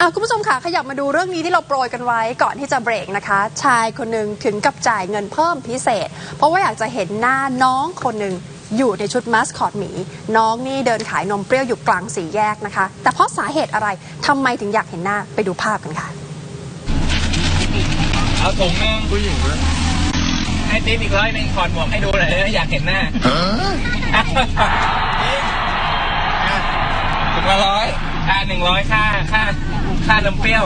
อะคุณผู้ชมค่ะ ขยับมาดูเรื่องนี้ที่เราโปรยกันไว้ก่อนที่จะเบรกนะคะ ชายคนหนึ่งถึงกับจ่ายเงินเพิ่มพิเศษ เพราะว่าอยากจะเห็นหน้าน้องคนหนึ่งอยู่ในชุดมาสคอตหมี น้องนี่เดินขายนมเปรี้ยวอยู่กลางสี่แยกนะคะ แต่เพราะสาเหตุอะไรทำไมถึงอยากเห็นหน้าไปดูภาพกันค่ะเอาถุงหนึงผู้หญิงด้วยให้ติ๊บอีกร้อยหนึ่งถอดหมวกให้ดูหน่อยนะอยากเห็นหน้า หนึ่งร้อยค่าค่าค่านมเปรี้ยว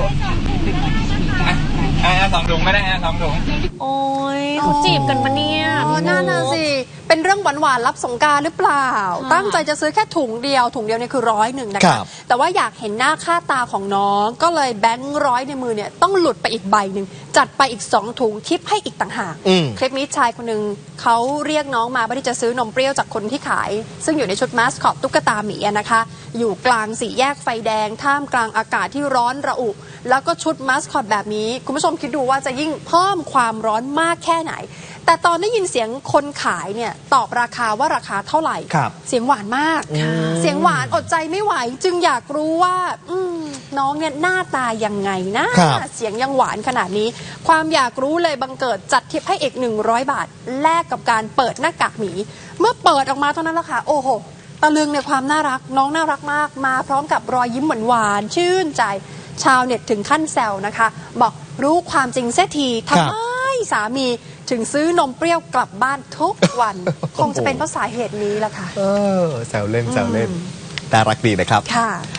สองถุงไม่ได้อะสองถุง โอ้ยเขาจีบกันปะเนี่ย อ๋อน่าน่ะสิ เป็นเรื่องหวานหวานๆรับสงกรารหรือเปล่า ตั้งใจจะซื้อแค่ถุงเดียว ถุงเดียวเนี่ยคือร้อยหนึ่งนะครัคะ บ แต่ว่าอยากเห็นหน้าค่าตาของน้อง ก็เลยแบงค์ร้อยในมือเนี่ยต้องหลุดไปอีกใบหนึ่ง จัดไปอีกสองถุงทิปให้อีกต่างหาก อืม คลิปนี้ชายคนหนึ่งเขาเรียกน้องมาเพื่อที่จะซื้อนมเปรี้ยวจากคนที่ขาย ซึ่งอยู่ในชุดมาสคอตตุ๊กตาหมีอะนะคะ อยู่กลางสี่แยกไฟแดง ท่ามกลางอากาศที่ร้อนระอุ แล้วก็ชุดมาสคอตแบบนี้ คุณผู้ชมคิดดูว่าจะยิ่งเพิ่มความร้อนมากแค่ไหน แต่ตอนได้ยินเสียงคนขายเนี่ยตอบราคาว่าราคาเท่าไหร่ ครับเสียงหวานมาก เสียงหวานอดใจไม่ไหว จึงอยากรู้ว่าอืมน้องเนี่ยหน้าตายังไงนะครับ เสียงยังหวานขนาดนี้ ความอยากรู้เลยบังเกิดจัดทิปให้อีก100 บาท แลกกับการเปิดหน้ากากหมี เมื่อเปิดออกมาเท่านั้นแหละค่ะโอ้โห ตะลึงในความน่ารักน้องน่ารักมากมาพร้อมกับรอยยิ้มหวานๆชื่นใจ ชาวเน็ตถึงขั้นแซวนะคะ บอกรู้ความจริงเสียทีทำไมสามีถึงซื้อนมเปรี้ยวกลับบ้านทุกวัน คงจะเป็นเพราะสาเหตุนี้แหละค่ะ เออแซวเล่นแซวเล่นน่ารักดีนะครับ ค่ะ